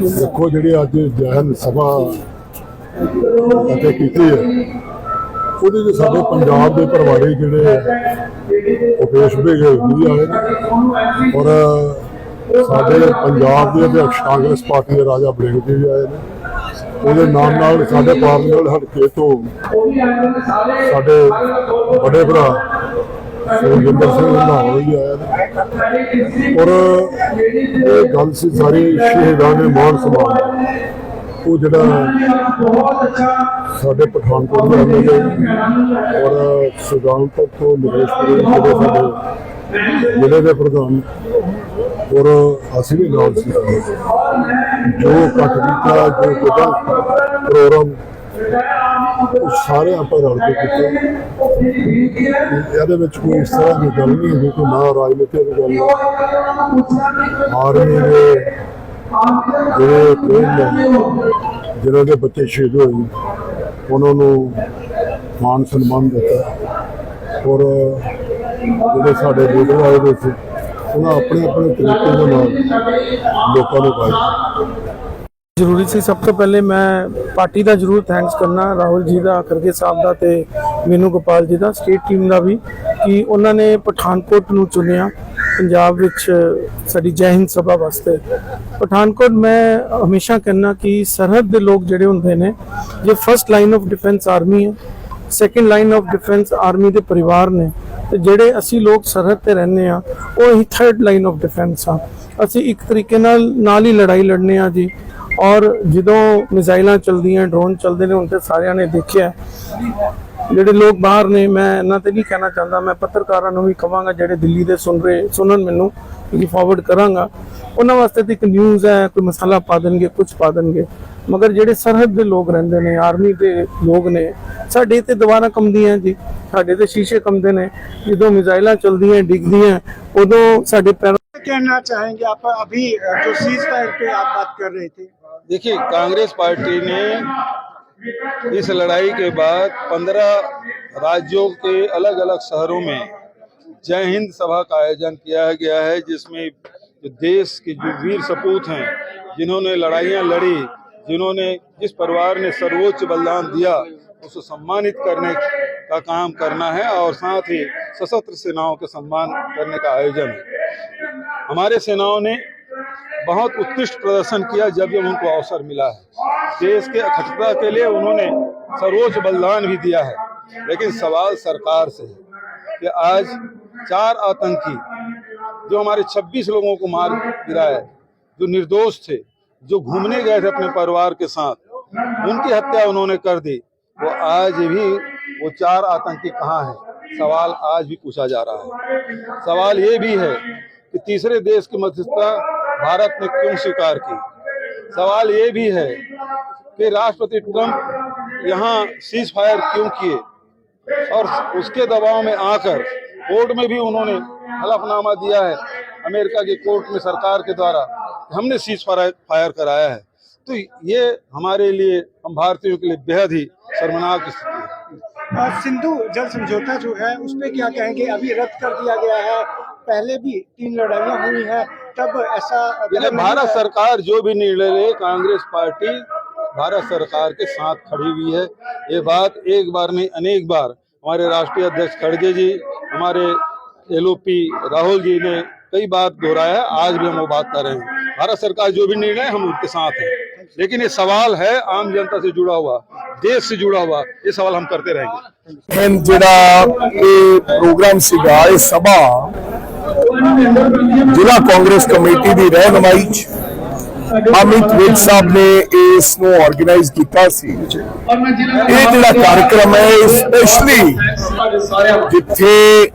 ਦੇਖੋ ਜਿਹੜੀ ਅੱਜ ਜਹਨ ਸਭਾ ਅਤੇ ਕੀਤੀ ਹੈ, ਉਹਦੇ ਵਿੱਚ ਸਾਡੇ ਪੰਜਾਬ ਦੇ ਪਰਿਵਾਰੇ ਜਿਹੜੇ ਉਹ ਪੇਸ਼ ਵੀ ਆਏ ਨੇ ਔਰ ਸਾਡੇ ਪੰਜਾਬ ਦੇ ਅਧਿਕਸ਼ ਕਾਂਗਰਸ ਪਾਰਟੀ ਦੇ ਰਾਜਾ ਬੜਿੰਗ ਜੀ ਵੀ ਆਏ ਨੇ। ਉਹਦੇ ਨਾਲ ਨਾਲ ਸਾਡੇ ਪਾਰਲੀਮੈਂਟ ਹਲਕੇ ਤੋਂ ਸਾਡੇ ਵੱਡੇ ਭਰਾ ਸੁਖਜਿੰਦਰ ਸਿੰਘ ਰੰਧਾਵਾ ਵੀ ਆਇਆ ਔਰ ਇਹ ਗੱਲ ਸੀ ਸਾਰੀ ਸ਼ਹੀਦਾਂ ਦੇ ਮਾਨ ਸਨਮਾਨ ਉਹ ਜਿਹੜਾ ਸਾਡੇ ਪਠਾਨਕੋਟ ਦੇ ਐਮਐਲਏ ਔਰ ਸੁਜਾਨਪੁਰ ਤੋਂ ਨਿਵੇਸ਼ਪੁਰ ਜਿਹੜੇ ਸਾਡੇ ਜ਼ਿਲ੍ਹੇ ਦੇ ਪ੍ਰਧਾਨ, ਔਰ ਅਸੀਂ ਵੀ ਨਾਲ ਸੀ। ਜੋ ਕੱਟ ਕੀਤਾ, ਜੋ ਕਿਤਾ ਪ੍ਰੋਗਰਾਮ ਉਹ ਸਾਰੇ ਆਪਾਂ ਰਲ ਕੇ ਕੀਤੇ। ਇਹਦੇ ਵਿੱਚ ਕੋਈ ਇਸ ਤਰ੍ਹਾਂ ਦੀ ਗੱਲ ਨਹੀਂ ਹੋਈ ਕਿ ਨਾ ਰਾਜਨੀਤੀ ਗੱਲ ਆਰਮੀ ਦੇ ਜਿਹੜੇ ਪਿੰਡ ਜਿਨ੍ਹਾਂ ਦੇ ਬੱਚੇ ਸ਼ਹੀਦ ਹੋਏ ਉਹਨਾਂ ਨੂੰ ਮਾਨ ਸਨਮਾਨ ਦਿੱਤਾ। ਔਰ ਜਿਹੜੇ ਸਾਡੇ ਲੀਡਰ ਆਏ ਹੋਏ ਸੀ, ਉਹਨਾਂ ਆਪਣੇ ਆਪਣੇ ਤਰੀਕੇ ਦੇ ਨਾਲ ਲੋਕਾਂ ਨੂੰ ਪਾਇਆ। ਜ਼ਰੂਰੀ ਸੀ। ਸਭ ਤੋਂ ਪਹਿਲੇ ਮੈਂ ਪਾਰਟੀ ਦਾ ਜ਼ਰੂਰ ਥੈਂਕਸ ਕਰਨਾ, ਰਾਹੁਲ ਜੀ ਦਾ ਖਰਗੇ ਸਾਹਿਬ ਦਾ ਤੇ ਮੀਨੂ ਗੋਪਾਲ ਜੀ ਦਾ ਸਟੇਟ ਟੀਮ ਦਾ ਵੀ, ਕਿ ਉਹਨਾਂ ਨੇ ਪਠਾਨਕੋਟ ਨੂੰ ਚੁਣਿਆ, ਪੰਜਾਬ ਵਿੱਚ ਸਾਡੀ ਜੈ ਹਿੰਦ ਸਭਾ ਵਾਸਤੇ। ਪਠਾਨਕੋਟ ਮੈਂ ਹਮੇਸ਼ਾ ਕਹਿੰਨਾ ਕਿ ਸਰਹੱਦ ਦੇ ਲੋਕ ਜਿਹੜੇ ਹੁੰਦੇ ਨੇ, ਜੇ first line of defence army ਹੈ second line of defence army ਦੇ ਪਰਿਵਾਰ ਨੇ, ਤੇ ਜਿਹੜੇ ਅਸੀਂ ਲੋਕ ਸਰਹੱਦ ਤੇ ਰਹਿੰਦੇ ਆ ਉਹ ਹੀ ਥਰਡ ਲਾਈਨ ਆਫ ਡਿਫੈਂਸ ਆ। ਅਸੀਂ ਇੱਕ ਤਰੀਕੇ ਨਾਲ ਨਾਲ ਹੀ ਲੜਾਈ ਲੜਨੇ ਆ ਜੀ। ਔਰ ਜਦੋਂ ਮਿਜ਼ਾਈਲਾਂ ਚਲਦੀਆਂ ਡਰੋਨ ਚਲਦੇ ਨੇ, ਹੁਣ ਤੇ ਸਾਰਿਆਂ ਨੇ ਦੇਖਿਆ। ਜਿਹੜੇ ਲੋਕ ਬਾਹਰ ਨੇ, ਮੈਂ ਇਹਨਾਂ ਤੇ ਨਹੀਂ ਕਹਿਣਾ ਚਾਹੁੰਦਾ, ਮੈਂ ਪੱਤਰਕਾਰਾਂ ਨੂੰ ਵੀ ਕਵਾਂਗਾ, ਜਿਹੜੇ ਦਿੱਲੀ ਦੇ ਸੁਣ ਰਹੇ, ਸੁਣਨ ਮੈਨੂੰ ਕਿ ਫਾਰਵਰਡ ਕਰਾਂਗਾ। ਉਹਨਾਂ ਵਾਸਤੇ ਤਾਂ ਇੱਕ ਨਿਊਜ਼ ਹੈ, ਕੋਈ ਮਸਾਲਾ ਪਾ ਦੇਣਗੇ ਕੁਝ ਪਾ ਦੇਣਗੇ। ਮਗਰ ਜਿਹੜੇ ਸਰਹੱਦ ਦੇ ਲੋਕ ਰਹਿੰਦੇ ਨੇ ਆਰਮੀ ਦੇ ਲੋਕ ਨੇ, ਸਾਡੇ ਤੇ ਦੁਬਾਰਾ ਕੰਮਦੀਆਂ ਜੀ। ਸਾਡੇ ਤੇ ਸ਼ੀਸ਼ੇ ਕੰਮਦੇ ਨੇ। ਜਦੋਂ ਮਿਜ਼ਾਈਲਾਂ ਚਲਦੀਆਂ, ਡਿੱਗਦੀਆਂ, ਉਦੋਂ ਸਾਡੇ ਪੈਰ कहना चाहेंगे आप अभी जो सीज फायर पे आप बात कर रहे थे? देखिए, कांग्रेस पार्टी ने इस लड़ाई के बाद पंद्रह राज्यों के अलग अलग शहरों में जय हिंद सभा का आयोजन किया गया है, जिसमें जो देश के जो वीर सपूत हैं, जिन्होंने लड़ाइयाँ लड़ी, जिन्होंने जिस परिवार ने सर्वोच्च बलिदान दिया उसको सम्मानित करने का काम करना है और साथ ही सशस्त्र सेनाओं के सम्मान करने का आयोजन है। हमारे सेनाओं ने बहुत उत्कृष्ट प्रदर्शन किया जब जब उनको अवसर मिला है। देश के अखंडता के लिए उन्होंने सर्वोच्च बलिदान भी दिया है, लेकिन सवाल सरकार से है कि आज चार आतंकी जो हमारे 26 लोगों को मार गिरा है जो निर्दोष थे, जो घूमने गए थे अपने परिवार के साथ, उनकी हत्या उन्होंने कर दी। वो आज भी, वो चार आतंकी कहाँ है? सवाल आज भी पूछा जा रहा है। सवाल ये भी है कि तीसरे देश की मध्यस्थता भारत ने क्यों स्वीकार की? सवाल ये भी है कि राष्ट्रपति ट्रंप यहाँ सीज फायर क्यों किए? और उसके दबाव में आकर कोर्ट में भी उन्होंने हलफनामा दिया है अमेरिका की कोर्ट में सरकार के द्वारा। हमने सीज फायर कराया है। तो ये हमारे लिए, हम भारतीयों के लिए बेहद ही शर्मनाक स्थिति है। सिंधु जल समझौता जो है, उस पे क्या कहेंगे? अभी रद्द कर दिया गया है। पहले भी तीन लड़ाइयाँ हुई हैं तब ऐसा भारत सरकार जो भी निर्णय ले कांग्रेस पार्टी भारत सरकार के साथ खड़ी हुई है। ये बात एक बार नहीं अनेक बार हमारे राष्ट्रीय अध्यक्ष खड़गे जी हमारे एलओपी राहुल जी ने कई बार दोहराया है आज भी हम वो बात कर रहे हैं। भारत सरकार जो भी निर्णय हम उनके साथ हैं। लेकिन ये सवाल है आम जनता से जुड़ा हुआ देश से जुड़ा हुआ ये सवाल हम करते रहेंगे। जरा प्रोग्राम सभा ਜ਼ਿਲ੍ਹਾ ਕਾਂਗਰਸ ਕਮੇਟੀ ਦੀ ਰਹਿਨਮਾਈ ਚ ਅਮਿਤ ਵਿਜ ਸਾਹਿਬ ਨੇ ਇਸ ਨੂੰ ਆਰਗੇਨਾਈਜ਼ ਕੀਤਾ ਸੀ। ਇਹ ਜਿਹੜਾ ਕਾਰਜਕ੍ਰਮ ਹੈ ਸਪੈਸ਼ਲੀ ਜਿੱਥੇ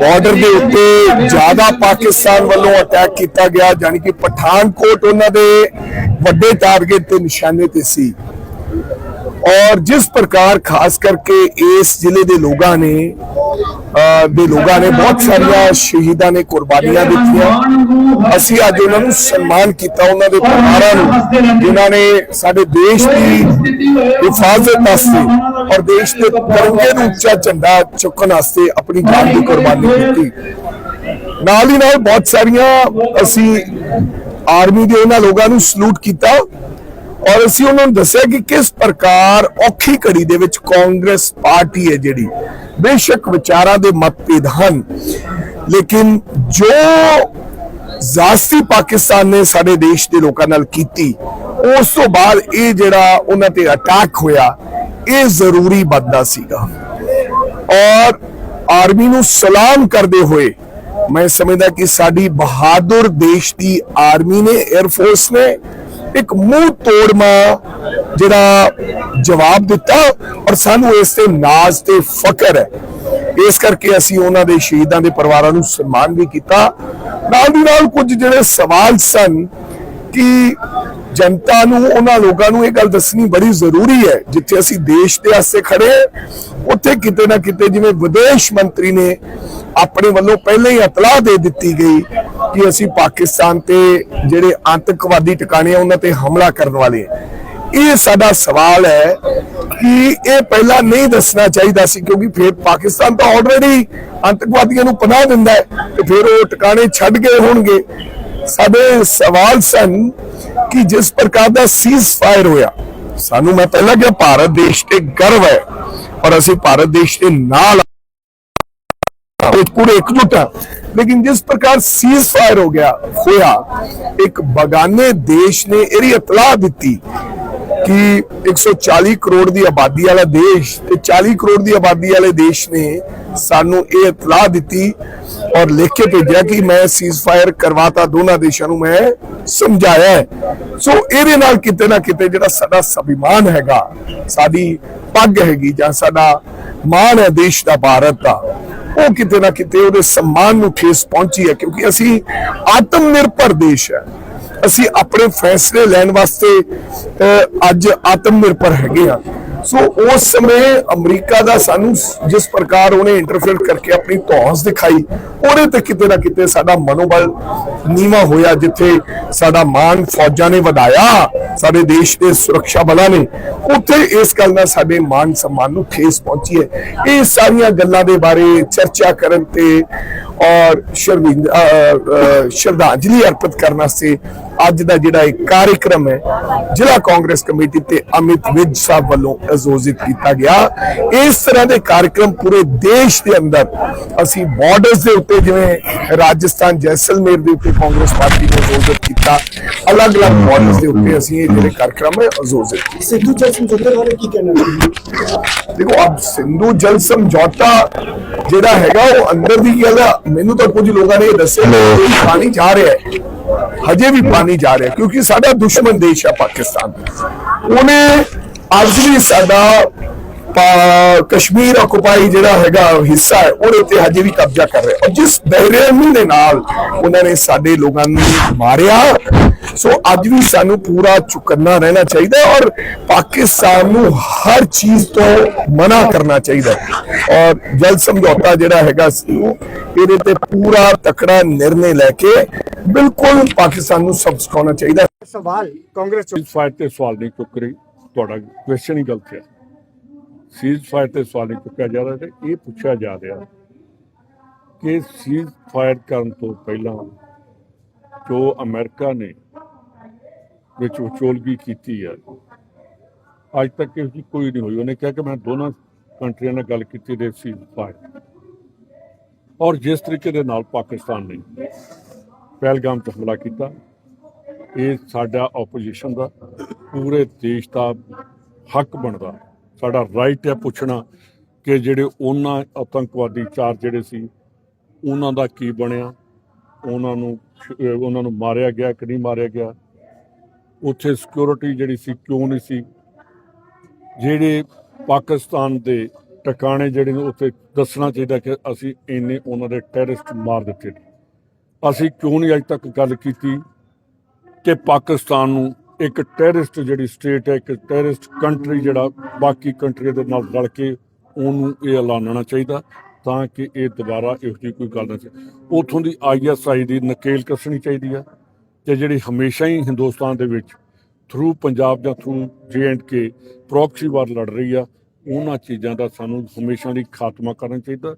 ਬਾਰਡਰ ਦੇ ਉੱਤੇ ਜ਼ਿਆਦਾ ਪਾਕਿਸਤਾਨ ਵੱਲੋਂ ਅਟੈਕ ਕੀਤਾ ਗਿਆ ਜਾਨੀ ਕਿ ਪਠਾਨਕੋਟ ਉਹਨਾਂ ਦੇ ਵੱਡੇ ਟਾਰਗੇਟ ਤੇ ਨਿਸ਼ਾਨੇ ਤੇ ਸੀ। ਔਰ ਜਿਸ ਪ੍ਰਕਾਰ ਖਾਸ ਕਰਕੇ ਇਸ ਜ਼ਿਲ੍ਹੇ ਦੇ ਲੋਕਾਂ ਨੇ ਦੇ ਲੋਕਾਂ ਨੇ ਬਹੁਤ ਸਾਰੀਆਂ ਸ਼ਹੀਦਾਂ ਨੇ ਕੁਰਬਾਨੀਆਂ ਦਿੱਤੀਆਂ। ਅਸੀਂ ਅੱਜ ਉਹਨਾਂ ਨੂੰ ਸਨਮਾਨ ਕੀਤਾ, ਉਹਨਾਂ ਦੇ ਪਰਿਵਾਰਾਂ ਨੂੰ, ਜਿਨ੍ਹਾਂ ਨੇ ਸਾਡੇ ਦੇਸ਼ ਦੀ ਹਿਫਾਜ਼ਤ ਵਾਸਤੇ ਔਰ ਦੇਸ਼ ਦੇ ਤਿਰੰਗੇ ਨੂੰ ਉੱਚਾ ਝੰਡਾ ਚੁੱਕਣ ਵਾਸਤੇ ਆਪਣੀ ਜਾਨ ਦੀ ਕੁਰਬਾਨੀ ਦਿੱਤੀ। ਨਾਲ ਹੀ ਨਾਲ ਬਹੁਤ ਸਾਰੀਆਂ ਅਸੀਂ ਆਰਮੀ ਦੇ ਉਹਨਾਂ ਲੋਕਾਂ ਨੂੰ ਸਲੂਟ ਕੀਤਾ। ਔਰ ਅਸੀਂ ਉਹਨਾਂ ਨੂੰ ਦੱਸਿਆ ਕਿ ਕਿਸ ਪ੍ਰਕਾਰ ਔਖੀ ਘੜੀ ਦੇ ਵਿੱਚ ਕਾਂਗਰਸ ਪਾਰਟੀ ਹੈ ਜਿਹੜੀ। ਬੇਸ਼ੱਕ ਵਿਚਾਰਾਂ ਦੇ ਮਤਭੇਦ ਹਨ। ਲੇਕਿਨ ਜੋ ਜ਼ਾਸਤੀ ਪਾਕਿਸਤਾਨ ਨੇ ਸਾਡੇ ਦੇਸ਼ ਦੇ ਲੋਕਾਂ ਨਾਲ ਕੀਤੀ, ਉਸ ਤੋਂ ਬਾਅਦ ਇਹ ਜਿਹੜਾ ਉਹਨਾਂ ਤੇ ਅਟੈਕ ਹੋਇਆ, ਇਹ ਜ਼ਰੂਰੀ ਬੰਦਾ ਸੀਗਾ। ਔਰ ਆਰਮੀ ਨੂੰ ਸਲਾਮ ਕਰਦੇ ਹੋਏ ਮੈਂ ਸਮਝਦਾ ਕਿ ਸਾਡੀ ਬਹਾਦਰ ਦੇਸ਼ ਦੀ ਆਰਮੀ ਨੇ 에ਅਰ ਫੋਰਸ ਨੇ ਇੱਕ ਮੂੰਹ ਤੋੜਮਾ ਜਿਹੜਾ ਜਵਾਬ ਦਿੱਤਾ ਔਰ ਸਾਨੂੰ ਇਸ ਤੇ ਨਾਜ਼ ਤੇ ਫਖਰ ਹੈ। ਇਸ ਕਰਕੇ ਅਸੀਂ ਉਹਨਾਂ ਦੇ ਸ਼ਹੀਦਾਂ ਦੇ ਪਰਿਵਾਰਾਂ ਨੂੰ ਸਨਮਾਨ ਵੀ ਕੀਤਾ। ਨਾਲ ਦੀ ਨਾਲ ਕੁਝ ਜਿਹੜੇ ਸਵਾਲ ਸਨ ਕਿ ਜਨਤਾ ਨੂੰ, ਉਹਨਾਂ ਲੋਕਾਂ ਨੂੰ ਇਹ ਗੱਲ ਦੱਸਣੀ ਬੜੀ ਜ਼ਰੂਰੀ ਹੈ। ਜਿੱਥੇ ਅਸੀਂ ਦੇਸ਼ ਦੇ ਵਾਸਤੇ ਖੜੇ ਉੱਥੇ ਕਿਤੇ ਨਾ ਕਿਤੇ ਜਿਵੇਂ ਵਿਦੇਸ਼ ਮੰਤਰੀ ਨੇ ਆਪਣੇ ਵੱਲੋਂ ਪਹਿਲਾਂ ਹੀ ਇਤਲਾਹ ਦੇ ਦਿੱਤੀ ਗਈ ਕਿ ਅਸੀਂ ਪਾਕਿਸਤਾਨ ਤੇ ਜਿਹੜੇ ਆਤੰਕਵਾਦੀ ਟਿਕਾਣੇ ਆ, ਉਹਨਾਂ ਤੇ ਹਮਲਾ ਕਰਨ ਵਾਲੇ ਹਾਂ ਇਹ ਸਾਡਾ ਸਵਾਲ ਹੈ ਕਿ ਇਹ ਪਹਿਲਾਂ ਨਹੀਂ ਦੱਸਣਾ ਚਾਹੀਦਾ ਸੀ, ਕਿਉਂਕਿ ਫਿਰ ਪਾਕਿਸਤਾਨ ਤਾਂ ਆਲਰੇਡੀ ਆਤੰਕਵਾਦੀਆਂ ਨੂੰ ਪਨਾਹ ਦਿੰਦਾ ਹੈ ਤੇ ਫਿਰ ਉਹ ਟਿਕਾਣੇ ਛੱਡ ਗਏ ਹੋਣਗੇ। ਸਾਡੇ ਸਵਾਲ ਸਨ ਕਿ ਜਿਸ ਪ੍ਰਕਾਰ ਦਾ ਸੀਜ਼ ਫਾਇਰ ਹੋਇਆ, ਸਾਨੂੰ ਮੈਂ ਪਹਿਲਾਂ ਕਿਹਾ ਭਾਰਤ ਦੇਸ਼ ਤੇ ਗਰਵ ਹੈ ਔਰ ਅਸੀਂ ਭਾਰਤ ਦੇਸ਼ ਦੇ ਨਾਲ ਇਹ ਪੂਰੇ ਇਕਜੁੱਟ ਆ ਲੇਕਿਨ ਜਿਸ ਪ੍ਰਕਾਰ ਸੀਜ਼ ਫਾਇਰ ਹੋ ਗਿਆ ਹੋਇਆ ਇੱਕ ਬਗਾਨੇ ਦੇਸ਼ ਨੇ ਇਹਦੀ ਇਤਲਾਹ ਕਿ 140 ਕਰੋੜ ਦੀ ਆਬਾਦੀ ਵਾਲਾ ਦੇਸ਼ ਤੇ 40 ਕਰੋੜ ਦੀ ਆਬਾਦੀ ਵਾਲੇ ਦੇਸ਼ ਨੇ ਸਾਨੂੰ ਇਹ ਇਤਲਾਹ ਦਿੱਤੀ ਔਰ ਲਿਖ ਕੇ ਭੇਜਿਆ ਕਿ ਮੈਂ ਸੀਜ਼ ਫਾਇਰ ਕਰਵਾਤਾ ਦੋਨਾਂ ਦੇਸ਼ਾਂ ਨੂੰ ਮੈਂ ਸਮਝਾਇਆ ਸੋ ਇਹਦੇ ਨਾਲ ਕਿਤੇ ਨਾ ਕਿਤੇ ਜਿਹੜਾ ਸਾਡਾ ਸਭਿਮਾਨ ਹੈਗਾ ਸਾਡੀ ਪੱਗ ਹੈਗੀ ਜਾਂ ਸਾਡਾ ਮਾਣ ਹੈ ਦੇਸ਼ ਦਾ ਭਾਰਤ ਦਾ ਉਹ ਕਿਤੇ ਨਾ ਕਿਤੇ ਉਹਦੇ ਸਨਮਾਨ ਨੂੰ ਠੇਸ ਪਹੁੰਚੀ ਹੈ ਕਿਉਂਕਿ ਅਸੀਂ ਆਤਮ ਨਿਰਭਰ ਦੇਸ਼ ਹੈ। ਅਸੀਂ ਆਪਣੇ ਫੈਸਲੇ ਲੈਣ ਵਾਸਤੇ ਅਹ, ਅੱਜ ਆਤਮ ਨਿਰਭਰ ਹੈਗੇ ਆ ਸੋ ਉਸ ਸਮੇਂ ਅਮਰੀਕਾ ਦਾ ਸਾਨੂੰ ਜਿਸ ਪ੍ਰਕਾਰ ਉਹਨੇ ਇੰਟਰਫੇਅਰ ਕਰਕੇ ਆਪਣੀ ਧੌਂਸ ਦਿਖਾਈ ਉਹਦੇ ਤੇ ਕਿਤੇ ਨਾ ਕਿਤੇ ਸਾਡਾ ਮਨੋਬਲ ਨੀਵਾ ਹੋਇਆ ਜਿੱਥੇ ਸਾਡਾ ਮਾਣ ਫੌਜਾਂ ਨੇ ਵਧਾਇਆ ਸਾਡੇ ਦੇਸ਼ ਦੇ ਸੁਰੱਖਿਆ ਬਲਾਂ ਨੇ ਉੱਥੇ ਇਸ ਗੱਲ ਨਾਲ ਸਾਡੇ ਮਾਨ ਸਨਮਾਨ ਨੂੰ ਠੇਸ ਪਹੁੰਚੀ ਹੈ ਇਹ ਸਾਰੀਆਂ ਗੱਲਾਂ ਦੇ ਬਾਰੇ ਚਰਚਾ ਕਰਨ ਤੇ ਔਰ ਸ਼ਰਧਾਂਜਲੀ ਅਰਪਿਤ ਕਰਨ ਵਾਸਤੇ ਅੱਜ ਦਾ ਜਿਹੜਾ ਇਹ ਕਾਰਜਕ੍ਰਮ ਹੈ ਜ਼ਿਲ੍ਹਾ ਕਾਂਗਰਸ ਕਮੇਟੀ ਤੇ ਅਮਿਤ ਵਿਜ ਸਾਹਿਬ ਵੱਲੋਂ ਆਯੋਜਿਤ ਕੀਤਾ ਗਿਆ। ਇਸ ਤਰ੍ਹਾਂ ਦੇ ਕਾਰਜਕ੍ਰਮ ਪੂਰੇ ਦੇਸ਼ ਦੇ ਅੰਦਰ ਅਸੀਂ ਬਾਰਡਰਸ ਦੇ ਉੱਤੇ ਜਿਵੇਂ ਰਾਜਸਥਾਨ ਜੈਸਲਮੇਰ ਦੇ ਉੱਤੇ ਕਾਂਗਰਸ ਪਾਰਟੀ ਨੇ ਆਯੋਜਿਤ ਕੀਤਾ ਅਲੱਗ-ਅਲੱਗ ਬਾਰਡਰਸ ਦੇ ਉੱਤੇ ਅਸੀਂ ਇਹ ਜਿਹੜੇ ਕਾਰਜਕ੍ਰਮ ਹੈ ਆਯੋਜਿਤ ਸਿੱਧੂ ਜਲ ਸਮਝੌਤੇ ਬਾਰੇ ਕੀ ਕਹਿਣਾ ਦੇਖੋ ਆਪ ਸਿੰਧੂ ਜਲ ਸਮਝੌਤਾ ਜਿਹੜਾ ਹੈਗਾ ਉਹ ਅੰਦਰ ਦੀ ਗੱਲ ਮੈਨੂੰ ਤਾਂ ਕੁਝ ਲੋਕਾਂ ਨੇ ਇਹ ਦੱਸਿਆ ਕਿ ਪਾਣੀ ਜਾ ਰਿਹਾ ਹੈ। ਹਜੇ ਵੀ ਪਾਣੀ ਜਾ ਰਿਹਾ ਕਿਉਂਕਿ ਸਾਡਾ ਦੁਸ਼ਮਣ ਦੇਸ਼ ਹੈ ਪਾਕਿਸਤਾਨ ਉਹਨੇ ਅੱਜ ਵੀ ਸਾਡਾ ਕਸ਼ਮੀਰ ਆਕੂਪਾਈ ਜਿਹੜਾ ਹੈਗਾ ਹਿੱਸਾ ਹੈ ਉਹਦੇ ਤੇ ਹਜੇ ਵੀ ਕਬਜ਼ਾ ਕਰ ਰਿਹਾ ਔਰ ਜਿਸ ਬੇਰਹਿਮੀ ਦੇ ਨਾਲ ਉਹਨਾਂ ਨੇ ਸਾਡੇ ਲੋਕਾਂ ਨੂੰ ਮਾਰਿਆ ਸੋ ਅੱਜ ਵੀ ਸਾਨੂੰ ਪੂਰਾ ਚੁਕੰਨਾ ਰਹਿਣਾ ਚਾਹੀਦਾ ਔਰ ਪਾਕਿਸਤਾਨ ਨੂੰ ਹਰ ਚੀਜ਼ ਤੋਂ ਮਨਾ ਕਰਨਾ ਚਾਹੀਦਾ ਔਰ ਜਲ ਸਮਝੌਤਾ ਜਿਹੜਾ ਹੈਗਾ ਇਹਦੇ ਤੇ ਪੂਰਾ ਤਕੜਾ ਨਿਰਣੇ ਲੈ ਕੇ ਬਿਲਕੁਲ ਪਾਕਿਸਤਾਨ ਨੂੰ ਸਭ ਚਾਹੀਦਾ ਸਵਾਲ ਕਾਂਗਰਸ ਸੀਜ਼ ਫਾਇਰ ਤੇ ਸਵਾਲ ਨਹੀਂ ਚੁੱਕ ਤੁਹਾਡਾ ਕੁਐਸਚਨ ਹੀ ਗਲਤ ਹੈ। ਸੀਜ਼ ਫਾਇਰ ਤੇ ਸਵਾਲ ਨਹੀਂ ਚੁੱਕਿਆ ਜਾ ਰਿਹਾ ਤੇ ਇਹ ਪੁੱਛਿਆ ਜਾ ਰਿਹਾ ਕਿ ਸੀਜ਼ ਫਾਇਰ ਕਰਨ ਤੋਂ ਪਹਿਲਾਂ ਜੋ ਅਮਰੀਕਾ ਨੇ ਵਿੱਚ ਵਿਚੋਲਗੀ ਕੀਤੀ ਹੈ ਅੱਜ ਤੱਕ ਇਸ ਦੀ ਕੋਈ ਨਹੀਂ ਹੋਈ। ਉਹਨੇ ਕਿਹਾ ਕਿ ਮੈਂ ਦੋਨਾਂ ਕੰਟਰੀਆਂ ਨਾਲ ਗੱਲ ਕੀਤੀ ਦੇ ਸੀ ਫਾਇਰ ਔਰ ਜਿਸ ਤਰੀਕੇ ਦੇ ਨਾਲ ਪਾਕਿਸਤਾਨ ਨੇ ਪਹਿਲਗਾਮ 'ਚ ਹਮਲਾ ਕੀਤਾ, ਇਹ ਸਾਡਾ ਆਪੋਜੀਸ਼ਨ ਦਾ ਪੂਰੇ ਦੇਸ਼ ਦਾ ਹੱਕ ਬਣਦਾ। ਸਾਡਾ ਰਾਈਟ ਹੈ ਪੁੱਛਣਾ ਕਿ ਜਿਹੜੇ ਉਹਨਾਂ ਆਤੰਕਵਾਦੀ ਚਾਰ ਜਿਹੜੇ ਸੀ, ਉਹਨਾਂ ਦਾ ਕੀ ਬਣਿਆ? ਉਹਨਾਂ ਨੂੰ ਉਹਨਾਂ ਨੂੰ ਮਾਰਿਆ ਗਿਆ ਕਿ ਨਹੀਂ ਮਾਰਿਆ ਗਿਆ? ਉੱਥੇ ਸਿਕਿਉਰਿਟੀ ਜਿਹੜੀ ਸੀ, ਕਿਉਂ ਨਹੀਂ ਸੀ? ਜਿਹੜੇ ਪਾਕਿਸਤਾਨ ਦੇ ਟਿਕਾਣੇ ਜਿਹੜੇ ਨੇ, ਉੱਥੇ ਦੱਸਣਾ ਚਾਹੀਦਾ ਕਿ ਅਸੀਂ ਇੰਨੇ ਉਹਨਾਂ ਦੇ ਟੈਰਰਿਸਟ ਮਾਰ ਦਿੱਤੇ ਨੇ। ਅਸੀਂ ਕਿਉਂ ਨਹੀਂ ਅਜੇ ਤੱਕ ਗੱਲ ਕੀਤੀ ਕਿ ਪਾਕਿਸਤਾਨ ਨੂੰ ਇੱਕ ਟੈਰਰਿਸਟ ਜਿਹੜੀ ਸਟੇਟ ਹੈ, ਇੱਕ ਟੈਰਰਿਸਟ ਕੰਟਰੀ ਜਿਹੜਾ, ਬਾਕੀ ਕੰਟਰੀ ਦੇ ਨਾਲ ਰਲ ਕੇ ਉਹਨੂੰ ਇਹ ਐਲਾਨਣਾ ਚਾਹੀਦਾ ਤਾਂ ਕਿ ਇਹ ਦੁਬਾਰਾ ਇਹੋ ਜਿਹੀ ਕੋਈ ਗੱਲ ਨਾ ਚੱਲੇ। ਉਥੋਂ ਦੀ ਆਈਐਸਆਈ ਦੀ ਨਕੇਲ ਕੱਸਣੀ ਚਾਹੀਦੀ ਹੈ ਕਿ ਜਿਹੜੀ ਹਮੇਸ਼ਾ ਹੀ ਹਿੰਦੁਸਤਾਨ ਦੇ ਵਿੱਚ ਥਰੂ ਪੰਜਾਬ ਜਾਂ ਥਰੂ ਕੇ ਪ੍ਰੋਕਸੀ ਵਾਰ ਲੜ ਰਹੀ ਆ, ਉਹਨਾਂ ਚੀਜ਼ਾਂ ਦਾ ਸਾਨੂੰ ਹਮੇਸ਼ਾ ਲਈ ਖਾਤਮਾ ਕਰਨਾ ਚਾਹੀਦਾ।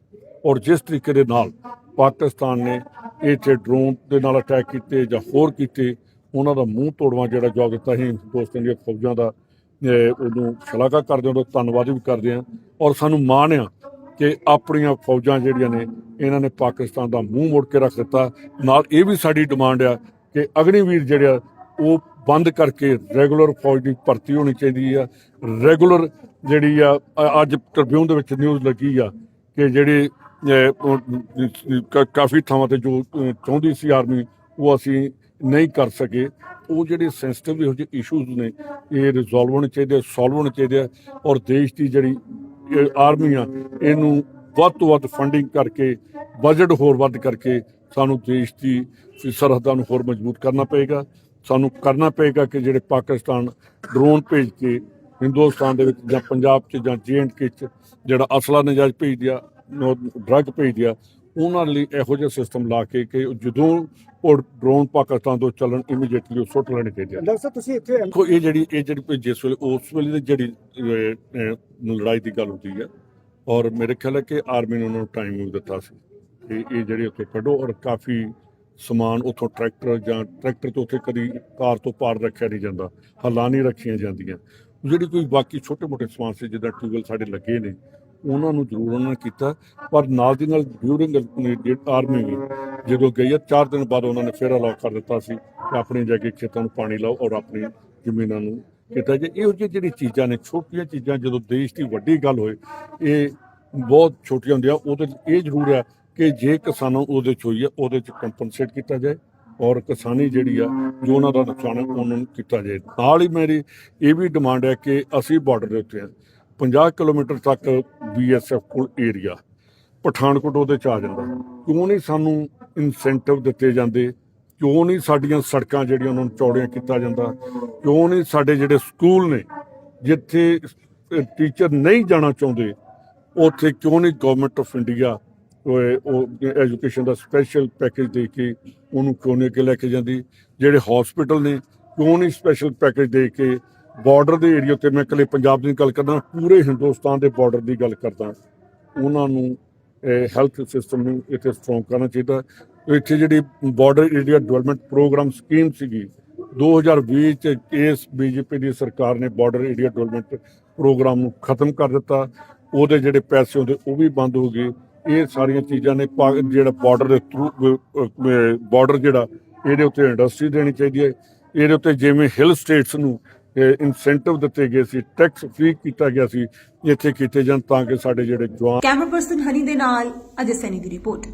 ਔਰ ਜਿਸ ਤਰੀਕੇ ਦੇ ਨਾਲ ਪਾਕਿਸਤਾਨ ਨੇ ਇੱਥੇ ਡਰੋਨ ਦੇ ਨਾਲ ਅਟੈਕ ਕੀਤੇ ਜਾਂ ਹੋਰ ਕੀਤੇ, ਉਹਨਾਂ ਦਾ ਮੂੰਹ ਤੋੜਵਾ ਜਿਹੜਾ ਜਵਾਬ ਦਿੱਤਾ ਸੀ ਦੋਸਤਾਂ ਦੀਆਂ ਫੌਜਾਂ ਦਾ ਉਹਨੂੰ ਸ਼ਲਾਘਾ ਕਰਦੇ ਹਾਂ, ਉਹਦਾ ਧੰਨਵਾਦ ਵੀ ਕਰਦੇ ਹਾਂ। ਔਰ ਸਾਨੂੰ ਮਾਣ ਆ ਕਿ ਆਪਣੀਆਂ ਫੌਜਾਂ ਜਿਹੜੀਆਂ ਨੇ, ਇਹਨਾਂ ਨੇ ਪਾਕਿਸਤਾਨ ਦਾ ਮੂੰਹ ਮੋੜ ਕੇ ਰੱਖ ਦਿੱਤਾ। ਨਾਲ ਇਹ ਵੀ ਸਾਡੀ ਡਿਮਾਂਡ ਆ ਕਿ ਅਗਨੀਵੀਰ ਜਿਹੜਾ ਉਹ ਬੰਦ ਕਰਕੇ ਰੈਗੂਲਰ ਫੌਜ ਦੀ ਭਰਤੀ ਹੋਣੀ ਚਾਹੀਦੀ ਆ। ਰੈਗੂਲਰ ਜਿਹੜੀ ਆ, ਅ- ਅੱਜ ਟ੍ਰਿਬਿਊਨ ਦੇ ਵਿੱਚ ਨਿਊਜ਼ ਲੱਗੀ ਆ ਕਿ ਜਿਹੜੇ ਕਾਫੀ ਥਾਵਾਂ ਤੇ ਜੋ ਚਾਹੁੰਦੀ ਸੀ ਆਰਮੀ ਉਹ ਅਸੀਂ ਨਹੀਂ ਕਰ ਸਕੇ। ਉਹ ਜਿਹੜੇ ਸੈਂਸਿਟਿਵ ਇਹੋ ਜਿਹੇ ਇਸ਼ੂਜ਼ ਨੇ, ਇਹ ਰਿਜ਼ੋਲਵ ਹੋਣੇ ਚਾਹੀਦੇ ਸੋਲਵ ਹੋਣੇ ਚਾਹੀਦੇ ਆ ਔਰ ਦੇਸ਼ ਦੀ ਜਿਹੜੀ ਆਰਮੀ ਆ, ਇਹਨੂੰ ਵੱਧ ਤੋਂ ਵੱਧ ਫੰਡਿੰਗ ਕਰਕੇ ਬਜਟ ਹੋਰ ਵੱਧ ਕਰਕੇ ਸਾਨੂੰ ਦੇਸ਼ ਦੀ ਸਰਹੱਦਾਂ ਨੂੰ ਹੋਰ ਮਜ਼ਬੂਤ ਕਰਨਾ ਪਏਗਾ। ਸਾਨੂੰ ਕਰਨਾ ਪਏਗਾ ਕਿ ਜਿਹੜੇ ਪਾਕਿਸਤਾਨ ਡਰੋਨ ਭੇਜ ਕੇ ਹਿੰਦੁਸਤਾਨ ਦੇ ਵਿੱਚ ਜਾਂ ਪੰਜਾਬ 'ਚ ਜਾਂ ਕੇ 'ਚ ਜਿਹੜਾ ਅਸਲਾ ਨਜਾਇਜ਼ ਭੇਜਦਿਆ ਡਰੱਗ ਭੇਜਦਿਆ ਉਹਨਾਂ ਲਈ ਇਹੋ ਜਿਹਾ ਸਿਸਟਮ ਲਾ ਕੇ ਕਿ ਜਦੋਂ ਉਹ ਡਰੋਨ ਪਾਕਿਸਤਾਨ ਤੋਂ ਚੱਲਣ ਇਮੀਡੀਏਟਲੀ ਉਹ ਸੁੱਟ ਲੈਣੇ ਚਾਹੀਦੇ ਆ ਡਾਕਟਰ ਤੁਸੀਂ ਇੱਥੇ ਦੇਖੋ ਇਹ ਜਿਹੜੀ ਇਹ ਜਿਹੜੀ ਜਿਸ ਵੇਲੇ ਉਸ ਵੇਲੇ ਦੀ ਜਿਹੜੀ ਲੜਾਈ ਦੀ ਗੱਲ ਹੁੰਦੀ ਹੈ ਔਰ ਮੇਰੇ ਖਿਆਲ ਹੈ ਕਿ ਆਰਮੀ ਨੇ ਉਹਨਾਂ ਨੂੰ ਟਾਈਮ ਵੀ ਦਿੱਤਾ ਸੀ। ਕਿ ਇਹ ਜਿਹੜੇ ਉੱਥੇ ਕੱਢੋ ਔਰ ਕਾਫੀ ਸਮਾਨ ਉੱਥੋਂ ਟਰੈਕਟਰ ਜਾਂ ਟਰੈਕਟਰ ਤੋਂ ਉੱਥੇ ਕਦੀ ਕਾਰ ਤੋਂ ਪਾਰ ਰੱਖਿਆ ਨਹੀਂ ਜਾਂਦਾ, ਹੱਲਾਂ ਨਹੀਂ ਰੱਖੀਆਂ ਜਾਂਦੀਆਂ। ਜਿਹੜੀ ਕੋਈ ਬਾਕੀ ਛੋਟੇ ਮੋਟੇ ਸਮਾਨ ਸੀ, ਜਿੱਦਾਂ ਟਿਊਬਲ ਸਾਡੇ ਲੱਗੇ ਨੇ, ਉਹਨਾਂ ਨੂੰ ਜ਼ਰੂਰ ਉਹਨਾਂ ਨੇ ਕੀਤਾ, ਪਰ ਨਾਲ ਦੀ ਨਾਲ ਡਿਊਰਿੰਗ ਆਰਮੀ ਵੀ ਜਦੋਂ ਗਈ ਆ, ਚਾਰ ਦਿਨ ਬਾਅਦ ਉਹਨਾਂ ਨੇ ਫਿਰ ਅਲਾਉ ਕਰ ਦਿੱਤਾ ਸੀ ਕਿ ਆਪਣੇ ਜਾ ਕੇ ਖੇਤਾਂ ਨੂੰ ਪਾਣੀ ਲਾਓ ਔਰ ਆਪਣੀ ਜ਼ਮੀਨਾਂ ਨੂੰ ਕੀਤਾ ਜੇ ਇਹੋ ਜਿਹੀ ਜਿਹੜੀ ਚੀਜ਼ਾਂ ਨੇ, ਛੋਟੀਆਂ ਚੀਜ਼ਾਂ ਜਦੋਂ ਦੇਸ਼ ਦੀ ਵੱਡੀ ਗੱਲ ਹੋਏ, ਇਹ ਬਹੁਤ ਛੋਟੀਆਂ ਹੁੰਦੀਆਂ, ਉਹਦੇ ਇਹ ਜ਼ਰੂਰ ਹੈ ਕਿ ਜੇ ਕਿਸਾਨਾਂ ਨੂੰ ਉਹਦੇ 'ਚ ਹੋਈ ਹੈ ਉਹਦੇ 'ਚ ਕੰਪਨਸੇਟ ਕੀਤਾ ਜਾਏ ਔਰ ਕਿਸਾਨੀ ਜਿਹੜੀ ਆ, ਜੋ ਉਹਨਾਂ ਦਾ ਨੁਕਸਾਨ ਹੈ, ਉਹਨਾਂ ਨੂੰ ਕੀਤਾ ਜਾਏ। ਨਾਲ ਹੀ ਮੇਰੀ ਇਹ ਵੀ ਡਿਮਾਂਡ ਹੈ ਕਿ ਅਸੀਂ ਬਾਰਡਰ ਦੇ ਉੱਤੇ ਹਾਂ 50 ਕਿਲੋਮੀਟਰ ਤੱਕ ਬੀਐਸਐਫ ਕੋਲ ਏਰੀਆ ਪਠਾਨਕੋਟ ਉਹਦੇ ਚ ਆ ਜਾਂਦਾ। ਕਿਉਂ ਨਹੀਂ ਸਾਨੂੰ ਇਨਸੈਂਟਿਵ ਦਿੱਤੇ ਜਾਂਦੇ? ਕਿਉਂ ਨਹੀਂ ਸਾਡੀਆਂ ਸੜਕਾਂ ਜਿਹੜੀਆਂ ਉਹਨਾਂ ਨੂੰ ਚੌੜੀਆਂ ਕੀਤਾ ਜਾਂਦਾ? ਕਿਉਂ ਨਹੀਂ ਸਾਡੇ ਜਿਹੜੇ ਸਕੂਲ ਨੇ, ਜਿੱਥੇ ਟੀਚਰ ਨਹੀਂ ਜਾਣਾ ਚਾਹੁੰਦੇ, ਉੱਥੇ ਕਿਉਂ ਨਹੀਂ ਗਵਰਨਮੈਂਟ ਆਫ ਇੰਡੀਆ ਉਹ ਐਜੂਕੇਸ਼ਨ ਦਾ ਸਪੈਸ਼ਲ ਪੈਕੇਜ ਦੇ ਕੇ ਉਹਨੂੰ ਕਿਉਂ ਨਹੀਂ ਅੱਗੇ ਲੈ ਕੇ ਜਾਂਦੀ? ਜਿਹੜੇ ਹਸਪੀਟਲ ਨੇ, ਕਿਉਂ ਨਹੀਂ ਸਪੈਸ਼ਲ ਪੈਕੇਜ ਦੇ ਕੇ ਬਾਰਡਰ ਦੇ ਏਰੀਆ ਤੇ ਮੈਂ ਇਕੱਲੇ ਪੰਜਾਬ ਦੀ ਗੱਲ ਕਰਦਾ, ਪੂਰੇ ਹਿੰਦੁਸਤਾਨ ਦੇ ਬਾਰਡਰ ਦੀ ਗੱਲ ਕਰਦਾ, ਉਹਨਾਂ ਨੂੰ ਹੈਲਥ ਸਿਸਟਮ ਨੂੰ ਇੱਥੇ ਸਟਰੋਂਗ ਕਰਨਾ ਚਾਹੀਦਾ। ਇੱਥੇ ਜਿਹੜੀ border area development programme scheme ਸੀਗੀ 2020 ਚ ਇਸ ਬੀਜੇਪੀ ਦੀ ਸਰਕਾਰ ਨੇ ਬਾਰਡਰ ਏਰੀਆ ਡਿਵੈਲਪਮੈਂਟ ਪ੍ਰੋਗਰਾਮ ਨੂੰ ਖਤਮ ਕਰ ਦਿੱਤਾ। ਉਹਦੇ ਜਿਹੜੇ ਪੈਸੇ ਹੁੰਦੇ, ਉਹ ਵੀ ਬੰਦ ਹੋ ਗਏ। ਇਹ ਸਾਰੀਆਂ ਚੀਜ਼ਾਂ ਨੇ ਜਿਹੜਾ ਬਾਰਡਰ ਦੇ ਥਰੂ ਬਾਰਡਰ ਜਿਹੜਾ, ਇਹਦੇ ਉੱਤੇ ਇੰਡਸਟਰੀ ਦੇਣੀ ਚਾਹੀਦੀ ਹੈ। ਇਹਦੇ ਉੱਤੇ ਜਿਵੇਂ ਹਿਲ ਸਟੇਟਸ ਨੂੰ ਇਨਸੈਂਟਿਵ ਦਿੱਤੇ ਗਏ ਸੀ ਟੈਕਸ ਫ੍ਰੀ ਕੀਤਾ ਗਿਆ ਸੀ, ਇੱਥੇ ਕੀਤੇ ਜਾਣ ਤਾਂ ਕਿ ਸਾਡੇ ਜਿਹੜੇ ਜਵਾਨ ਕੈਮਰਾ ਪਰਸਨ ਹਨੀ ਦੇ ਨਾਲ, ਅਜੇ ਸੈਨੀ ਦੀ ਰਿਪੋਰਟ